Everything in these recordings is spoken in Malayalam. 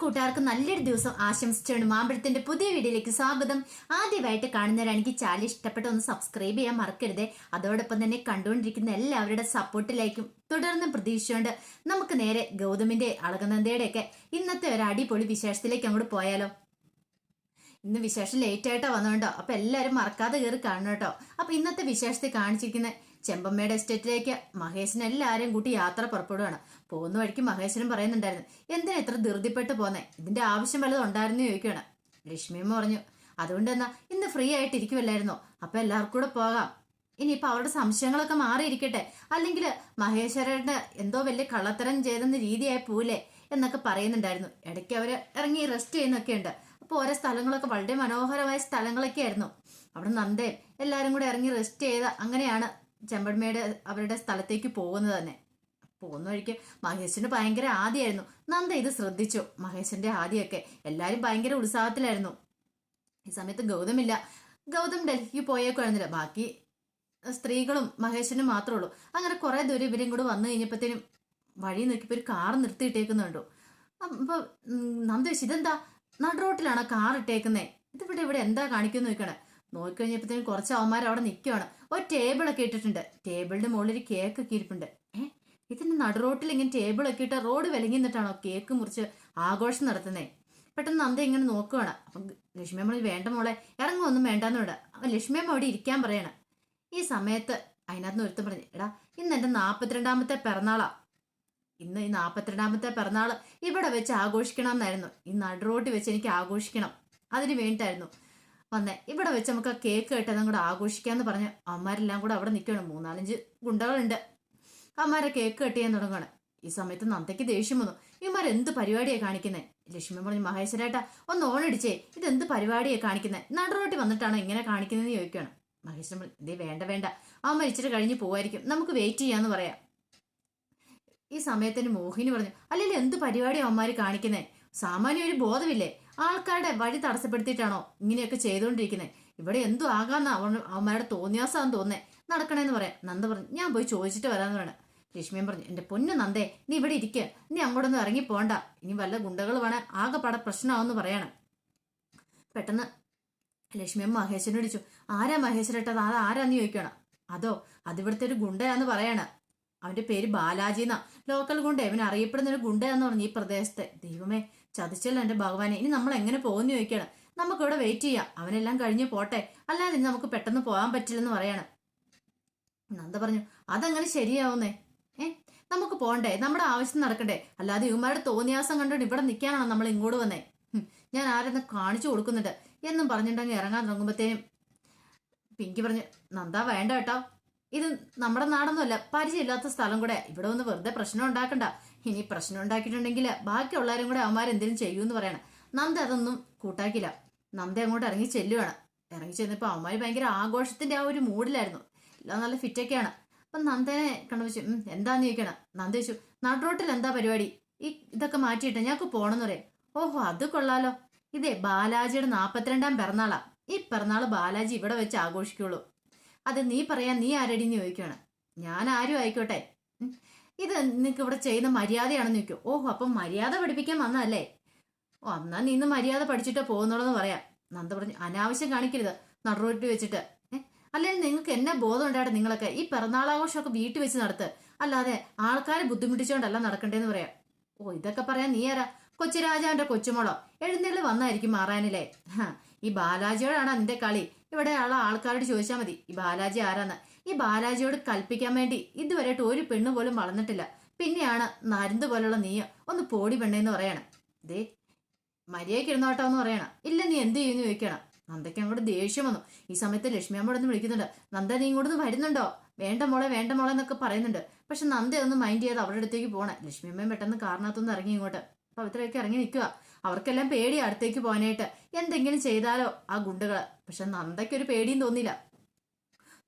കൂട്ടുകാർക്ക് നല്ലൊരു ദിവസം ആശംസിച്ചാണ് മാമ്പഴത്തിന്റെ പുതിയ വീഡിയോയിലേക്ക് സ്വാഗതം. ആദ്യമായിട്ട് കാണുന്നവരാണെങ്കിൽ ചാനൽ ഇഷ്ടപ്പെട്ട ഒന്ന് സബ്സ്ക്രൈബ് ചെയ്യാൻ മറക്കരുത്. അതോടൊപ്പം തന്നെ കണ്ടുകൊണ്ടിരിക്കുന്ന എല്ലാവരുടെ സപ്പോർട്ടിലേക്കും തുടർന്ന് പ്രതീക്ഷിച്ചുകൊണ്ട് നമുക്ക് നേരെ ഗൗതമിന്റെ അളകനന്ദയുടെ ഒക്കെ ഇന്നത്തെ ഒരു അടിപൊളി വിശേഷത്തിലേക്ക് അങ്ങോട്ട് പോയാലോ. ഇന്ന് വിശേഷം ലേറ്റ് ആയിട്ടാ വന്നോണ്ടോ? അപ്പൊ എല്ലാരും മറക്കാതെ കയറി കാണണം കേട്ടോ. അപ്പൊ ഇന്നത്തെ വിശേഷത്തിൽ കാണിച്ചിരിക്കുന്ന ചെമ്പമ്മയുടെ എസ്റ്റേറ്റിലേക്ക് മഹേഷിനെ എല്ലാവരെയും കൂട്ടി യാത്ര പുറപ്പെടുകയാണ് പോകുന്ന വഴിക്ക് മഹേഷിനും പറയുന്നുണ്ടായിരുന്നു എന്തിനാ ഇത്ര ധൃതിപ്പെട്ട് പോന്നെ? ഇതിന്റെ ആവശ്യം വല്ലതും ഉണ്ടായിരുന്നു? ചോദിക്കുകയാണ്. ലക്ഷ്മിയമ്മ പറഞ്ഞു അതുകൊണ്ട് എന്നാ ഇന്ന് ഫ്രീ ആയിട്ട് ഇരിക്കുമല്ലായിരുന്നോ അപ്പൊ എല്ലാവർക്കും കൂടെ പോകാം. ഇനിയിപ്പോ അവരുടെ സംശയങ്ങളൊക്കെ മാറിയിരിക്കട്ടെ. അല്ലെങ്കിൽ മഹേശ്വരന് എന്തോ വലിയ കള്ളത്തരം ചെയ്തെന്ന രീതിയായി പോവില്ലേ എന്നൊക്കെ പറയുന്നുണ്ടായിരുന്നു. ഇടയ്ക്ക് അവർ ഇറങ്ങി റെസ്റ്റ് ചെയ്യുന്നൊക്കെ ഉണ്ട് അപ്പോൾ ഓരോ സ്ഥലങ്ങളൊക്കെ വളരെ മനോഹരമായ സ്ഥലങ്ങളൊക്കെ ആയിരുന്നു അവിടെ നന്ദേ എല്ലാവരും കൂടെ ഇറങ്ങി റെസ്റ്റ് ചെയ്ത അങ്ങനെയാണ് ചെമ്പന്മയുടെ അവരുടെ സ്ഥലത്തേക്ക് പോകുന്നത് തന്നെ. പോകുന്ന വഴിക്ക് മഹേഷിന് ഭയങ്കര ആദ്യമായിരുന്നു നന്ദ ഇത് ശ്രദ്ധിച്ചു. മഹേഷിന്റെ ആദ്യമൊക്കെ എല്ലാവരും ഭയങ്കര ഉത്സാഹത്തിലായിരുന്നു. ഈ സമയത്ത് ഗൗതമില്ല. ഗൗതം ഡൽഹിക്ക് പോയേക്കുവായിരുന്നില്ല ബാക്കി സ്ത്രീകളും മഹേഷിനും മാത്രമേ ഉള്ളൂ. അങ്ങനെ കുറെ ദൂരം ഇവരും കൂടെ വന്നു കഴിഞ്ഞപ്പോഴത്തേനും വഴി നോക്കിയപ്പോൾ ഒരു കാർ നിർത്തിയിട്ടേക്കുന്നുണ്ടോ. അപ്പൊ നന്ദ ചോദിച്ചു ഇതെന്താ? നടുറോട്ടിലാണ് കാർ ഇട്ടേക്കുന്നേ? ഇതിവിടെ ഇവിടെ എന്താ കാണിക്കുന്നു നോക്കണേ നോക്കിക്കഴിഞ്ഞപ്പോഴത്തേനും കുറച്ച് അവന്മാർ അവിടെ നിൽക്കുവാണ് ഒരു ടേബിളൊക്കെ ഇട്ടിട്ടുണ്ട്. ടേബിളിന്റെ മുകളിൽ ഒരു കേക്ക് ഒക്കെ ഇരിപ്പുണ്ട്. ഏഹ് ഇതിന്റെ നടുറോട്ടിൽ ഇങ്ങനെ ടേബിളൊക്കെ ഇട്ട് റോഡ് വിലങ്ങി നിന്നിട്ടാണോ കേക്ക് മുറിച്ച് ആഘോഷം നടത്തുന്നേ? പെട്ടെന്ന് നന്ദി ഇങ്ങനെ നോക്കുവാണ്. അപ്പം ലക്ഷ്മിയമ്മ വേണ്ട മോളെ ഇറങ്ങുമൊന്നും വേണ്ടെന്നോട് അപ്പൊ ലക്ഷ്മിയമ്മ അവിടെ ഇരിക്കാൻ പറയണ. ഈ സമയത്ത് അതിനകത്ത് നിന്ന് ഒരുത്തം പറഞ്ഞു എടാ ഇന്ന് എന്റെ നാപ്പത്തിരണ്ടാമത്തെ പിറന്നാളാ. ഇന്ന് ഈ നാപ്പത്തിരണ്ടാമത്തെ പിറന്നാൾ ഇവിടെ വെച്ച് ആഘോഷിക്കണം എന്നായിരുന്നു ഈ നടുറോട്ടിൽ വെച്ച് എനിക്ക് ആഘോഷിക്കണം. അതിന് വേണ്ടിയിട്ടായിരുന്നു. വന്നേ. ഇവിടെ വെച്ച് നമുക്ക് ആ കേക്ക് കെട്ടതും കൂടെ ആഘോഷിക്കാന്ന് പറഞ്ഞ് അമ്മമാരെല്ലാം കൂടെ അവിടെ നിൽക്കണം മൂന്നാലഞ്ച് ഗുണ്ടകളുണ്ട്. അമ്മമാരെ കേക്ക് കട്ട് ചെയ്യാൻ തുടങ്ങുകയാണ് ഈ സമയത്ത് നന്ദയ്ക്ക് ദേഷ്യം വന്നു. ഇവന്മാർ എന്ത് പരിപാടിയാണ് കാണിക്കുന്നത് ലക്ഷ്മി പറഞ്ഞു മഹേശ്വരേട്ട ഒന്ന് ഓണടിച്ചേ ഇത് എന്ത് പരിപാടിയാണ് കാണിക്കുന്നത് നടുറോട്ടി വന്നിട്ടാണ് ഇങ്ങനെ കാണിക്കുന്നതെന്ന് ചോദിക്കുകയാണ് മഹേശ്വരൻ പറഞ്ഞു വേണ്ട വേണ്ട. അമ്മ ഇച്ചിരി കഴിഞ്ഞ് പോവായിരിക്കും. നമുക്ക് വെയിറ്റ് ചെയ്യാന്ന് പറയാം. ഈ സമയത്തിന് മോഹിനി പറഞ്ഞു അല്ലെങ്കിൽ എന്ത് പരിപാടിയാണ് അവന്മാർ കാണിക്കുന്നത് സാമാന്യ ഒരു ബോധമില്ലേ? ആൾക്കാരുടെ വഴി തടസ്സപ്പെടുത്തിയിട്ടാണോ ഇങ്ങനെയൊക്കെ ചെയ്തുകൊണ്ടിരിക്കുന്നത് ഇവിടെ എന്തു ആകാന്ന അവൻ അവന്മാരുടെ തോന്നിയാസാന്ന് തോന്നേ നടക്കണേന്ന് പറയാം. നന്ദ പറഞ്ഞു ഞാൻ പോയി ചോദിച്ചിട്ട് വരാന്ന് പറയണം. ലക്ഷ്മിയും പറഞ്ഞു എന്റെ പൊന്നു നന്ദേ നീ ഇവിടെ ഇരിക്ക. നീ അങ്ങോട്ടൊന്നും ഇറങ്ങി പോണ്ട. ഇനി വല്ല ഗുണ്ടകൾ വേണേ ആകെപ്പാടെ പ്രശ്നമാവെന്ന് പറയണം. പെട്ടെന്ന് ലക്ഷ്മിയമ്മ മഹേശ്വരനെ വിളിച്ചു ആരാ മഹേശ്വരട്ടത് അത് ആരാന്ന് ചോദിക്കണം? അതോ അതിവിടുത്തെ ഒരു ഗുണ്ടയാന്ന് പറയാണ്. അവന്റെ പേര് ബാലാജി എന്നാ ലോക്കൽ ഗുണ്ട ഇവൻ അറിയപ്പെടുന്ന ഒരു ഗുണ്ടയാന്ന് പറഞ്ഞു ഈ പ്രദേശത്തെ. ദൈവമേ ചതിച്ചല്ലോ എന്റെ ഭഗവാനെ. ഇനി നമ്മൾ എങ്ങനെ പോകുന്നു ചോദിക്കണം നമുക്കിവിടെ വെയിറ്റ് ചെയ്യാം. അവനെല്ലാം കഴിഞ്ഞ് പോട്ടെ. അല്ലാതെ ഇനി നമുക്ക് പെട്ടെന്ന് പോകാൻ പറ്റില്ലെന്ന് പറയണം. നന്ദ പറഞ്ഞു അതങ്ങനെ ശരിയാവുന്നേ? ഏ? നമുക്ക് പോണ്ടേ. നമ്മുടെ ആവശ്യം നടക്കണ്ടേ. അല്ലാതെ ഇവന്മാരുടെ തോന്നിയാസം കണ്ടോണ്ട് ഇവിടെ നിൽക്കാനാണോ നമ്മൾ ഇങ്ങോട്ട് വന്നേ? ഞാൻ ആരെന്ന് കാണിച്ചു കൊടുക്കുന്നുണ്ട്. എന്നും പറഞ്ഞിട്ടുണ്ടെങ്കിൽ ഇറങ്ങാൻ തുടങ്ങുമ്പോഴത്തേനും പിങ്കി പറഞ്ഞു നന്ദ വേണ്ട കേട്ടോ. ഇത് നമ്മുടെ നാടൊന്നുമല്ല പരിചയമില്ലാത്ത സ്ഥലം കൂടെ. ഇവിടെ ഒന്ന് വെറുതെ പ്രശ്നം ഉണ്ടാക്കണ്ട. ഇനി പ്രശ്നം ഉണ്ടാക്കിയിട്ടുണ്ടെങ്കിൽ ബാക്കിയുള്ളവരും കൂടെ അവന്മാരെന്തെങ്കിലും ചെയ്യൂന്ന് പറയണം. നന്ദ അതൊന്നും കൂട്ടാക്കില്ല. നന്ദ അങ്ങോട്ട് ഇറങ്ങി ചെല്ലുവാണ്. ഇറങ്ങി ചെന്നപ്പോൾ അവന്മാർ ഭയങ്കര ആഘോഷത്തിന്റെ ആ ഒരു മൂഡിലായിരുന്നു. എല്ലാം നല്ല ഫിറ്റൊക്കെയാണ്. അപ്പം നന്ദനെ കണ്ടു വെച്ചു "ഉം, എന്താന്ന് ചോദിക്കണം? നന്ദ ചോദിച്ചു നാട്ടുറോട്ടിൽ എന്താ പരിപാടി? ഈ ഇതൊക്കെ മാറ്റിയിട്ട് ഞങ്ങൾക്ക് പോണെന്ന് പറയാം. ഓഹോ അത് കൊള്ളാലോ. ഇതേ ബാലാജിയുടെ നാപ്പത്തിരണ്ടാം പിറന്നാളാ. ഈ പിറന്നാൾ ബാലാജി ഇവിടെ വെച്ച് ആഘോഷിക്കുള്ളൂ. അത് നീ പറയാൻ നീ ആരടി നീ ചോദിക്കുകയാണ് ഞാൻ ആരും ആയിക്കോട്ടെ. ഇത് നിനക്ക് ഇവിടെ ചെയ്യുന്ന മര്യാദയാണെന്ന് ചോദിക്കും. ഓഹോ അപ്പം മര്യാദ പഠിപ്പിക്കാൻ വന്നതല്ലേ? ഓ എന്നാ നീ ഇന്ന് മര്യാദ പഠിച്ചിട്ട് പോകുന്നുള്ളത് പറയാം. നന്ദ പറഞ്ഞു അനാവശ്യം കാണിക്കരുത്. നടുറോട്ട് വെച്ചിട്ട്. അല്ലെങ്കിൽ നിങ്ങൾക്ക് എന്നെ ബോധം ഉണ്ടായിട്ട് നിങ്ങളൊക്കെ ഈ പിറന്നാളാഘോഷമൊക്കെ വീട്ടിൽ വെച്ച് നടത്ത്. അല്ലാതെ ആൾക്കാരെ ബുദ്ധിമുട്ടിച്ചുകൊണ്ടല്ല നടക്കണ്ടേന്ന് പറയാം. ഓ ഇതൊക്കെ പറയാൻ നീ ആരാ? കൊച്ചുരാജാവിന്റെ കൊച്ചുമോളോ? എഴുന്നേൽ വന്നായിരിക്കും മാറാനില്ലേ ഈ ബാലാജിയോടാണ് നിന്റെ കളി? ഇവിടെ ഉള്ള ആൾക്കാരോട് ചോദിച്ചാൽ മതി. ഈ ബാലാജി ആരാന്ന്? ഈ ബാലാജിയോട് കൽപ്പിക്കാൻ വേണ്ടി ഇതുവരെയായിട്ട് ഒരു പെണ്ണ് പോലും വളർന്നിട്ടില്ല. പിന്നെയാണ് നരുന്ത് പോലുള്ള നീ ഒന്ന് പോടി പെണ്ണേന്ന് പറയണം. ദേ മര്യാദയ്ക്ക് ഇരുന്നോട്ടോ എന്ന് പറയണം. ഇല്ല നീ എന്ത് ചെയ്യുന്നു ചോദിക്കണം. നന്ദയ്ക്ക് അങ്ങോട്ട് ദേഷ്യം വന്നു. ഈ സമയത്ത് ലക്ഷ്മി അമ്മയോട് ഒന്ന് വിളിക്കുന്നുണ്ട്. നന്ദ നീ ഇങ്ങോട്ട് വരുന്നുണ്ടോ? വേണ്ട മോളെ വേണ്ട മോളെ എന്നൊക്കെ പറയുന്നുണ്ട്. പക്ഷെ നന്ദ ഒന്ന് മൈൻഡ് ചെയ്ത് അവരുടെ അടുത്തേക്ക് പോണേ. ലക്ഷ്മി അമ്മയും പെട്ടെന്ന് കാറിനകത്തൊന്ന് ഇറങ്ങി ഇങ്ങോട്ട്. പവിത്രയൊക്കെ ഇറങ്ങി നിൽക്കുക. അവർക്കെല്ലാം പേടി അടുത്തേക്ക് പോകാനായിട്ട്. എന്തെങ്കിലും ചെയ്താലോ ആ ഗുണ്ടകൾ പക്ഷെ നന്ദയ്ക്ക് ഒരു പേടിയും തോന്നില്ല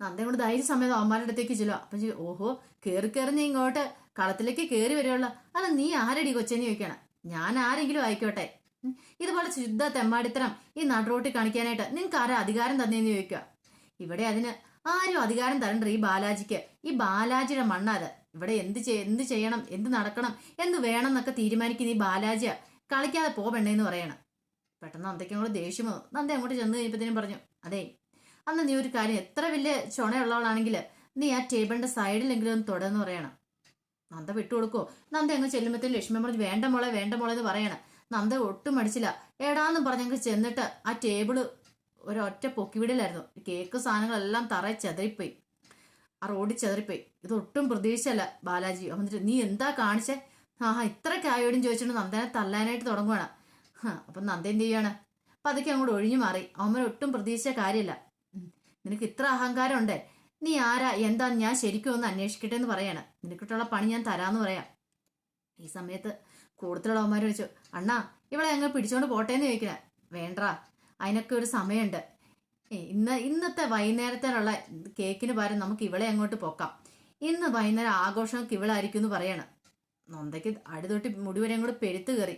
നന്ദ കൊണ്ട് ധൈര്യ സമയത്ത് അവന്മാരുടെ അടുത്തേക്ക് ചെല്ലുക. അപ്പൊ ഓഹോ കേറി കയറി നീ ഇങ്ങോട്ട്. കളത്തിലേക്ക് കയറി വരികയുള്ള അല്ല നീ ആരടി കൊച്ചേന്ന് ചോദിക്കണം ഞാൻ ആരെങ്കിലും ആയിക്കോട്ടെ. ഇതുപോലെ ശുദ്ധ തെമ്മാടിത്തരം ഈ നടുറോട്ടിൽ കാണിക്കാനായിട്ട് നിങ്ങൾക്ക് ആരാ അധികാരം തന്നെയെന്ന് ചോദിക്കുക. ഇവിടെ അതിന് ആരും അധികാരം തരണ്ട ഈ ബാലാജിക്ക്? ഈ ബാലാജിയുടെ മണ്ണാത് ഇവിടെ എന്ത് എന്ത് ചെയ്യണം? എന്ത് നടക്കണം? എന്ത് വേണം എന്നൊക്കെ തീരുമാനിക്കുന്ന ഈ ബാലാജിയ. കളിക്കാതെ പോ പറയണം. പെട്ടെന്ന് നന്ദയ്ക്ക് കൂടെ ദേഷ്യം വന്നു. നന്ദി അങ്ങോട്ട് ചെന്ന് കഴിഞ്ഞപ്പോഴത്തേനും പറഞ്ഞു അതെ അന്ന് നീ ഒരു കാര്യം എത്ര വലിയ ചുണയുള്ളവളാണെങ്കിൽ നീ ആ ടേബിളിന്റെ സൈഡിലെങ്കിലും ഒന്ന് തുടർന്ന് പറയണം. നന്ദ വിട്ടുകൊടുക്കോ നന്ദ അങ്ങ് ചെല്ലുമ്പോഴത്തേക്കും ലക്ഷ്മി പറഞ്ഞു വേണ്ട മോളെ വേണ്ട മോളെ എന്ന് പറയണം. നന്ദ ഒട്ടും മടിച്ചില്ല. എടാന്നും പറഞ്ഞങ്ങ് ചെന്നിട്ട് ആ ടേബിൾ ഒരൊറ്റ പൊക്കിവിടലായിരുന്നു. കേക്ക് സാധനങ്ങളെല്ലാം തറ ചെതറിപ്പോയി. ആ റോഡിൽ ചെതറിപ്പോയി. ഇത് ഒട്ടും പ്രതീക്ഷിച്ചല്ല ബാലാജി. എന്നിട്ട് നീ എന്താ കാണിച്ചേ? ആഹാ ഇത്ര ആയോടും ചോദിച്ചിട്ട് നന്ദനെ തല്ലാനായിട്ട് തുടങ്ങുവാണ്. അപ്പം നന്ദ എന്ത് ചെയ്യാണ് അപ്പം അതൊക്കെ അങ്ങോട്ട് ഒഴിഞ്ഞു മാറി. അവൻ ഒട്ടും പ്രതീക്ഷിച്ച കാര്യമല്ല. നിനക്ക് ഇത്ര അഹങ്കാരം ഉണ്ടേ. നീ ആരാ? എന്താ ഞാൻ ശരിക്കും ഒന്ന് അന്വേഷിക്കട്ടെ എന്ന് പറയാണ്. നിനക്കിട്ടുള്ള പണി ഞാൻ തരാന്ന് പറയാം. ഈ സമയത്ത് കൂടുതലുള്ളവന്മാർ ചോദിച്ചു അണ്ണാ ഇവളെ ഞങ്ങൾ പിടിച്ചോണ്ട് പോട്ടേന്ന് ചോദിക്കണേ വേണ്ടാ. അതിനൊക്കെ ഒരു സമയമുണ്ട്. ഇന്ന് ഇന്നത്തെ വൈകുന്നേരത്തിനുള്ള കേക്കിന് പകരം നമുക്ക് ഇവളെ അങ്ങോട്ട് പോക്കാം. ഇന്ന് വൈകുന്നേരം ആഘോഷമൊക്കെ ഇവളായിരിക്കും എന്ന് പറയണം. നന്ദയ്ക്ക് അടുത്തൊട്ട് മുടി വരെ അങ്ങോട്ട് പെരുത്ത് കയറി.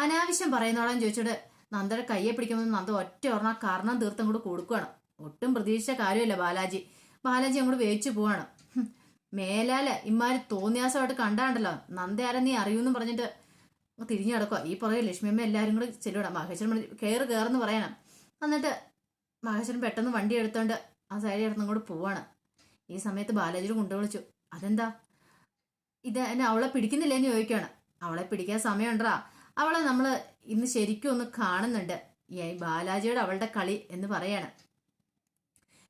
അനാവശ്യം പറയുന്നോളാൻ ചോദിച്ചിട്ട് നന്ദയുടെ കയ്യെ പിടിക്കുമ്പോൾ നന്ദ ഒറ്റ ഓർമ്മ കാരണം തീർത്തും കൂടെ കൊടുക്കുകയാണ് ഒട്ടും പ്രതീക്ഷിച്ച കാര്യമില്ല ബാലാജി. ബാലാജി അങ്ങോട്ട് വേച്ചു പോവാണ്. മേലാൽ ഇമാര് തോന്നിയാസമായിട്ട് കണ്ടാണ്ടല്ലോ. നന്ദ ആരെ നീ അറിയൂന്ന് പറഞ്ഞിട്ട് തിരിഞ്ഞു കിടക്കുക ഈ പുറകെ ലക്ഷ്മിയമ്മ എല്ലാവരും കൂടെ ചെല്ലുവിടാം മഹേശ്വരൻ കയറ് കയറെന്ന് പറയണം. എന്നിട്ട് മഹേശ്വരൻ പെട്ടെന്ന് വണ്ടി എടുത്തോണ്ട് ആ സൈഡിൽ ഇടത്തും കൂടെ പോവാണ്. ഈ സമയത്ത് ബാലാജിയുടെ കൊണ്ടു വിളിച്ചു അതെന്താ? ഇത് എന്നെ അവളെ പിടിക്കുന്നില്ല എന്ന് ചോദിക്കുകയാണ് അവളെ പിടിക്കാൻ സമയമുണ്ടാ അവളെ നമ്മൾ ഇന്ന് ശരിക്കും ഒന്ന് കാണുന്നുണ്ട്. ഈ ബാലാജിയുടെ അവളുടെ കളി എന്ന് പറയാണ്.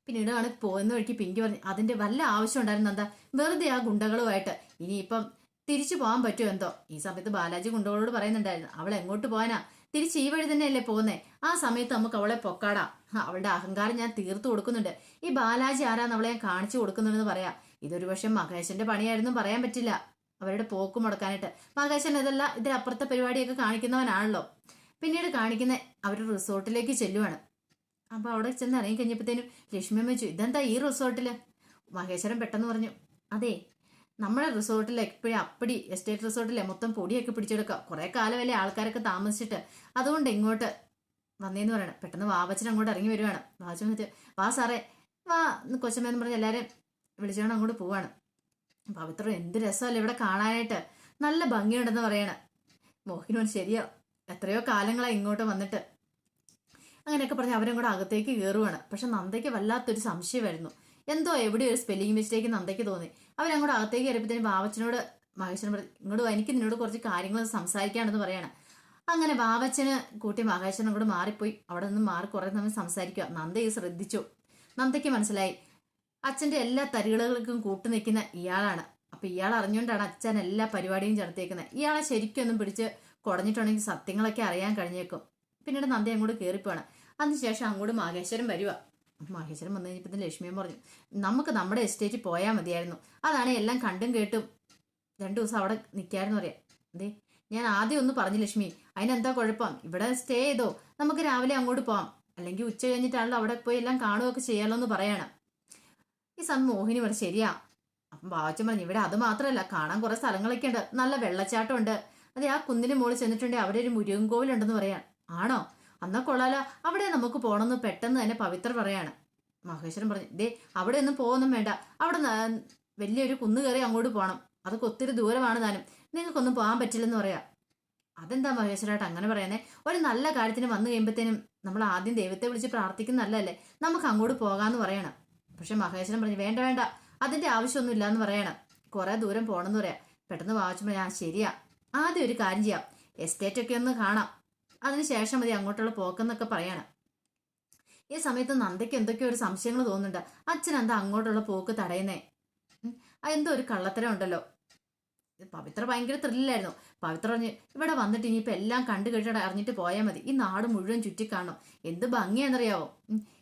പിന്നീടാണ് പോകുന്ന വഴിക്ക് പിങ്കി പറഞ്ഞു അതിന്റെ വല്ല ആവശ്യം ഉണ്ടായിരുന്നു എന്താ വെറുതെ ആ ഗുണ്ടകളുമായിട്ട്. ഇനിയിപ്പം തിരിച്ചു പോകാൻ പറ്റുമോ എന്തോ? ഈ സമയത്ത് ബാലാജി ഗുണ്ടകളോട് പറയുന്നുണ്ടായിരുന്നു അവൾ എങ്ങോട്ട് പോകാനാ തിരിച്ച് ഈ വഴി തന്നെയല്ലേ പോകുന്നേ? ആ സമയത്ത് നമുക്ക് അവളെ പൊക്കാടാ. അവളുടെ അഹങ്കാരം ഞാൻ തീർത്തു കൊടുക്കുന്നുണ്ട്. ഈ ബാലാജി ആരാന്ന് അവളെ ഞാൻ കാണിച്ചു കൊടുക്കുന്നുണ്ടെന്ന് പറയാം. ഇതൊരു പക്ഷെ മഹേശന്റെ പണിയായിരുന്നു പറയാൻ പറ്റില്ല. അവരുടെ പോക്ക് മുടക്കാനായിട്ട്. മഹേശൻ ഇതല്ല ഇതിലപ്പുറത്തെ പരിപാടിയൊക്കെ കാണിക്കുന്നവനാണല്ലോ. പിന്നീട് കാണിക്കുന്ന അവർ റിസോർട്ടിലേക്ക് ചെല്ലുവാണ്. അപ്പൊ അവിടെ ചെന്ന് ഇറങ്ങി കഴിഞ്ഞപ്പോഴത്തേനും ലക്ഷ്മി അമ്മ ഇതെന്താ ഈ റിസോർട്ടിൽ? മഹേശ്വരൻ പെട്ടെന്ന് പറഞ്ഞു അതെ നമ്മുടെ റിസോർട്ടിൽ എപ്പോഴും അപ്പടി എസ്റ്റേറ്റ് റിസോർട്ടിലെ മൊത്തം പൊടിയൊക്കെ പിടിച്ചെടുക്കുക. കുറെ കാലമല്ലേ ആൾക്കാരൊക്കെ താമസിച്ചിട്ട്. അതുകൊണ്ട് ഇങ്ങോട്ട് വന്നേന്ന് പറയണം. പെട്ടെന്ന് വാവച്ചൻ അങ്ങോട്ട് ഇറങ്ങി വരുവാണ്. വാവച്ചൻ വന്നിട്ട് വാ സാറേ വാ കൊച്ചമ്മേന്ന് പറഞ്ഞ് എല്ലാവരും വിളിച്ചോണ്ട് അങ്ങോട്ട് പോവാണ്. പവിത്ര എന്ത് രസമല്ലേ ഇവിടെ കാണാനായിട്ട്. നല്ല ഭംഗിയുണ്ടെന്ന് പറയണ. മോഹിനോട് ശരിയാ എത്രയോ കാലങ്ങളായി ഇങ്ങോട്ട് വന്നിട്ട്. അങ്ങനെയൊക്കെ പറഞ്ഞ് അവരും കൂടെ അകത്തേക്ക് കയറുവാണ്. പക്ഷെ നന്ദയ്ക്ക് വല്ലാത്തൊരു സംശയമായിരുന്നു. എന്തോ എവിടെ ഒരു സ്പെല്ലിംഗ് മിസ്റ്റേക്ക് നന്ദയ്ക്ക് തോന്നി. അവരങ്ങോട്ട് അകത്തേക്ക് കയറിയപ്പോൾ ബാബച്ചനോട് മഹേശ്വരൻ പറഞ്ഞു ഇങ്ങോട്ട് എനിക്ക് നിന്നോട് കുറച്ച് കാര്യങ്ങൾ സംസാരിക്കാണെന്ന് പറയാണ്. അങ്ങനെ ബാബച്ചന് കൂട്ടി മഹേശ്വരൻ കൂടെ മാറിപ്പോയി. അവിടെ നിന്ന് മാറി കുറെ സമയം സംസാരിക്കുക നന്ദ ഈ ശ്രദ്ധിച്ചു. നന്ദയ്ക്ക് മനസ്സിലായി അച്ഛന്റെ എല്ലാ തരികളുകൾക്കും കൂട്ടു നിൽക്കുന്ന ഇയാളാണ്. അപ്പൊ ഇയാൾ അറിഞ്ഞുകൊണ്ടാണ് അച്ഛൻ എല്ലാ പരിപാടിയും ചേർത്തേക്കുന്നത് ഇയാളെ ശരിക്കൊന്നും പിടിച്ച് കുടഞ്ഞിട്ടുണ്ടെങ്കിൽ സത്യങ്ങളൊക്കെ അറിയാൻ കഴിഞ്ഞേക്കും. പിന്നീട് നന്ദി അങ്ങോട്ട് കയറിപ്പോണം അതിനുശേഷം അങ്ങോട്ട് മഹേശ്വരൻ വരുക മഹേശ്വരൻ വന്നു കഴിഞ്ഞപ്പോൾ ലക്ഷ്മിയും പറഞ്ഞു നമുക്ക് നമ്മുടെ എസ്റ്റേറ്റിൽ പോയാൽ മതിയായിരുന്നു. അതാണ് എല്ലാം കണ്ടും കേട്ടും. രണ്ടു ദിവസം അവിടെ നിൽക്കായിരുന്നു പറയാം. അതെ ഞാൻ ആദ്യം ഒന്ന് പറഞ്ഞു ലക്ഷ്മി അതിനെന്താ കുഴപ്പം? ഇവിടെ സ്റ്റേ ചെയ്തോ? നമുക്ക് രാവിലെ അങ്ങോട്ട് പോവാം. അല്ലെങ്കിൽ ഉച്ച കഴിഞ്ഞിട്ടാണല്ലോ അവിടെ പോയി എല്ലാം കാണുകയൊക്കെ ചെയ്യാമല്ലോ എന്ന് പറയണം. ഈ സമയം മോഹിനി പറഞ്ഞു ശരിയാ. അപ്പം ബാവച്ചൻ പറഞ്ഞു ഇവിടെ അത് മാത്രമല്ല കാണാൻ കുറേ സ്ഥലങ്ങളൊക്കെ ഉണ്ട്. നല്ല വെള്ളച്ചാട്ടം ഉണ്ട്. അതെ ആ കുന്നിന് മുകളിൽ ചെന്നിട്ടുണ്ടെങ്കിൽ അവിടെ ഒരു മുരുകൻ കോവിലുണ്ടെന്ന് പറയാം. ആണോ? അന്നാ കൊള്ളാലോ. അവിടെ നമുക്ക് പോകണമെന്ന് പെട്ടെന്ന് തന്നെ പവിത്ര പറയാണ്. മഹേശ്വരൻ പറഞ്ഞു ദേ അവിടെ ഒന്നും പോകുന്നും വേണ്ട. അവിടെ വലിയൊരു കുന്ന് കയറി അങ്ങോട്ട് പോകണം അതൊക്കെ ഒത്തിരി ദൂരമാണ് താനും. നിങ്ങൾക്കൊന്നും പോകാൻ പറ്റില്ലെന്ന് പറയാം. അതെന്താ മഹേശ്വരായിട്ട് അങ്ങനെ പറയുന്നേ? ഒരു നല്ല കാര്യത്തിന് വന്നു കഴിയുമ്പോഴത്തേനും നമ്മൾ ആദ്യം ദൈവത്തെ വിളിച്ച് പ്രാർത്ഥിക്കുന്നതല്ലേ നമുക്ക് അങ്ങോട്ട് പോകാമെന്ന് പറയണം. പക്ഷെ മഹേശ്വരൻ പറഞ്ഞു വേണ്ട വേണ്ട. അതിന്റെ ആവശ്യമൊന്നും ഇല്ലാന്ന് പറയണം. കുറെ ദൂരം പോകണമെന്ന് പറയാം. പെട്ടെന്ന് വായിച്ചപ്പോൾ ഞാൻ ശരിയാ. ആദ്യം ഒരു കാര്യം ചെയ്യാം. എസ്റ്റേറ്റ് ഒക്കെ ഒന്ന് കാണാം. അതിനുശേഷം മതി അങ്ങോട്ടുള്ള പോക്കെന്നൊക്കെ പറയണം. ഈ സമയത്ത് നന്ദയ്ക്ക് എന്തൊക്കെയോ ഒരു സംശയങ്ങൾ തോന്നുന്നുണ്ട്. അച്ഛൻ എന്താ അങ്ങോട്ടുള്ള പോക്ക് തടയുന്നേ? എന്തോ ഒരു കള്ളത്തരം ഉണ്ടല്ലോ. പവിത്ര ഭയങ്കര ത്രില്ലായിരുന്നു. പവിത്ര പറഞ്ഞ് ഇവിടെ വന്നിട്ട് ഇനിയിപ്പോൾ എല്ലാം കണ്ടു കേട്ടിട്ട് അറിഞ്ഞിട്ട് പോയാൽ മതി. ഈ നാട് മുഴുവൻ ചുറ്റിക്കാണും. എന്ത് ഭംഗിയാണെന്നറിയാവോ?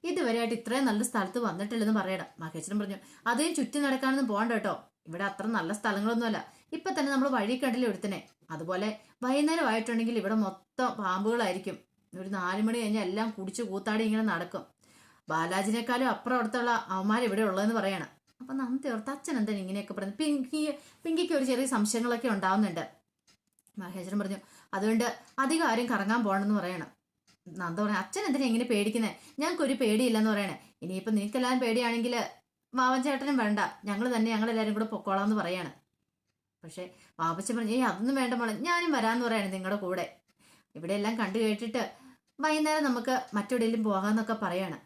ഇതുവരെ ആയിട്ട് ഇത്രയും നല്ല സ്ഥലത്ത് വന്നിട്ടില്ലെന്ന് പറയണം. മഹേശ്വരൻ പറഞ്ഞു അതേ ചുറ്റി നടക്കാനൊന്നും പോകണ്ട കേട്ടോ. ഇവിടെ അത്ര നല്ല സ്ഥലങ്ങളൊന്നുമല്ല. ഇപ്പൊ തന്നെ നമ്മൾ വഴി കണ്ടില്ല ഒരുത്തനെ അതുപോലെ വൈകുന്നേരം ആയിട്ടുണ്ടെങ്കിൽ ഇവിടെ മൊത്തം പാമ്പുകളായിരിക്കും. ഒരു നാല് മണി കഴിഞ്ഞാൽ എല്ലാം കുടിച്ച് കൂത്താടി ഇങ്ങനെ നടക്കും. ബാലാജിനേക്കാളും അപ്പുറം അടുത്തുള്ള അവന്മാർ ഇവിടെ ഉള്ളതെന്ന് പറയണം. അപ്പൊ നന്ദി ഓർത്ത് അച്ഛൻ എന്താണ് ഇങ്ങനെയൊക്കെ പറഞ്ഞു പിങ്കി പിങ്കിക്ക് ഒരു ചെറിയ സംശയങ്ങളൊക്കെ ഉണ്ടാവുന്നുണ്ട്. മഹേശ്വരൻ പറഞ്ഞു അതുകൊണ്ട് അധികം ആരും കറങ്ങാൻ പോകണമെന്ന് പറയണം. നന്ദ പറഞ്ഞു അച്ഛൻ എന്തിനാ ഇങ്ങനെ പേടിക്കുന്നത് ഞങ്ങൾക്കൊരു പേടിയില്ലെന്ന് പറയണേ. ഇനിയിപ്പോൾ നിനക്കെല്ലാം പേടിയാണെങ്കിൽ മാവൻ ചേട്ടനും വേണ്ട. ഞങ്ങൾ തന്നെ ഞങ്ങളെല്ലാവരും കൂടെ പൊക്കോളാം എന്ന് പറയാണ്. പക്ഷെ വാപ്പച്ചൻ പറഞ്ഞു ഏയ് അതൊന്നും വേണ്ട മോളെ ഞാനും വരാന്ന് പറയാണ് നിങ്ങളുടെ കൂടെ. ഇവിടെ എല്ലാം കണ്ടു കേട്ടിട്ട് വൈകുന്നേരം നമുക്ക് മറ്റെവിടെയെങ്കിലും പോകാമെന്നൊക്കെ പറയാണ്.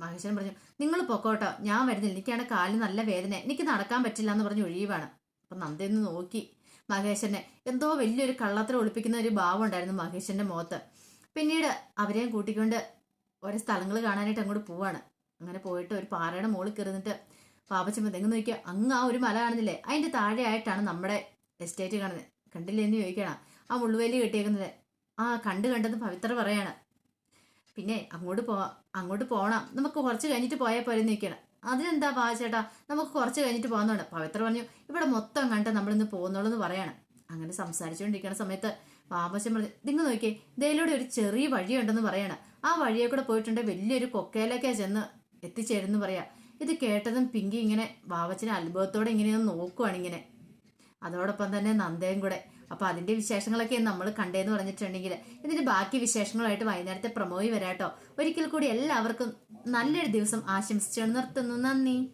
മഹേശ്വരൻ പറഞ്ഞു നിങ്ങൾ പൊക്കോട്ടോ ഞാൻ വരുന്നില്ല. എനിക്കാണ് കാലിൽ നല്ല വേദന. എനിക്ക് നടക്കാൻ പറ്റില്ല എന്ന് പറഞ്ഞ് ഒഴിയുവാണ്. അപ്പൊ നന്ദയൊന്ന് നോക്കി. മഹേശ്വരനെ എന്തോ വലിയൊരു കള്ളത്തിൽ ഒളിപ്പിക്കുന്ന ഒരു ഭാവം ഉണ്ടായിരുന്നു മഹേശ്വരന്റെ മുഖത്ത്. പിന്നീട് അവരെയും കൂട്ടിക്കൊണ്ട് ഓരോ സ്ഥലങ്ങൾ കാണാനായിട്ട് അങ്ങോട്ട് പോവാണ്. അങ്ങനെ പോയിട്ട് ഒരു പാറയുടെ മുകളിൽ കയറിന്നിട്ട് പാപ്പച്ചമ്മ തെങ്ങ് നോക്കിയ അങ്ങ് ആ ഒരു മല കാണുന്നില്ലേ? അതിന്റെ താഴെയായിട്ടാണ് നമ്മുടെ എസ്റ്റേറ്റ് കാണുന്നത് കണ്ടില്ലേ എന്ന് ചോദിക്കണം. ആ മുള്ളുവേലി കെട്ടിയേക്കുന്നത്. ആ കണ്ട് കണ്ടെന്ന് പവിത്ര പറയാണ്. പിന്നെ അങ്ങോട്ട് പോ അങ്ങോട്ട് പോകണം നമുക്ക് കുറച്ച് കഴിഞ്ഞിട്ട് പോയാൽ പോലെ നിൽക്കണം അതിനെന്താ പാവച്ചേട്ടാ നമുക്ക് കുറച്ച് കഴിഞ്ഞിട്ട് പോകുന്നുണ്ട് പവിത്ര പറഞ്ഞു ഇവിടെ മൊത്തം കണ്ട് നമ്മളിന്ന് പോകുന്നുള്ളൂ എന്ന് പറയാണ്. അങ്ങനെ സംസാരിച്ചുകൊണ്ടിരിക്കുന്ന സമയത്ത് പാപ്പച്ചൻ പറഞ്ഞു നിങ്ങൾ നോക്കിയേ ഇതിലൂടെ ഒരു ചെറിയ വഴിയുണ്ടെന്ന് പറയാണ്. ആ വഴിയെ കൂടെ പോയിട്ടുണ്ടെങ്കിൽ വലിയൊരു കൊക്കയിലൊക്കെ ചെന്ന് എത്തിച്ചേരുന്നു പറയാ. ഇത് കേട്ടതും പിങ്കി ഇങ്ങനെ വാവച്ചിനെ അത്ഭുതത്തോടെ ഇങ്ങനെയൊന്ന് നോക്കുവാണ് ഇങ്ങനെ. അതോടൊപ്പം തന്നെ നന്ദയും കൂടെ. അപ്പൊ അതിന്റെ വിശേഷങ്ങളൊക്കെ നമ്മൾ കണ്ടേന്ന് പറഞ്ഞിട്ടുണ്ടെങ്കിൽ ഇതിന്റെ ബാക്കി വിശേഷങ്ങളായിട്ട് വൈകുന്നേരത്തെ പ്രമോയി വരാട്ടോ. ഒരിക്കൽ കൂടി എല്ലാവർക്കും നല്ലൊരു ദിവസം ആശംസിച്ചു നിർത്തുന്നു. നന്ദി.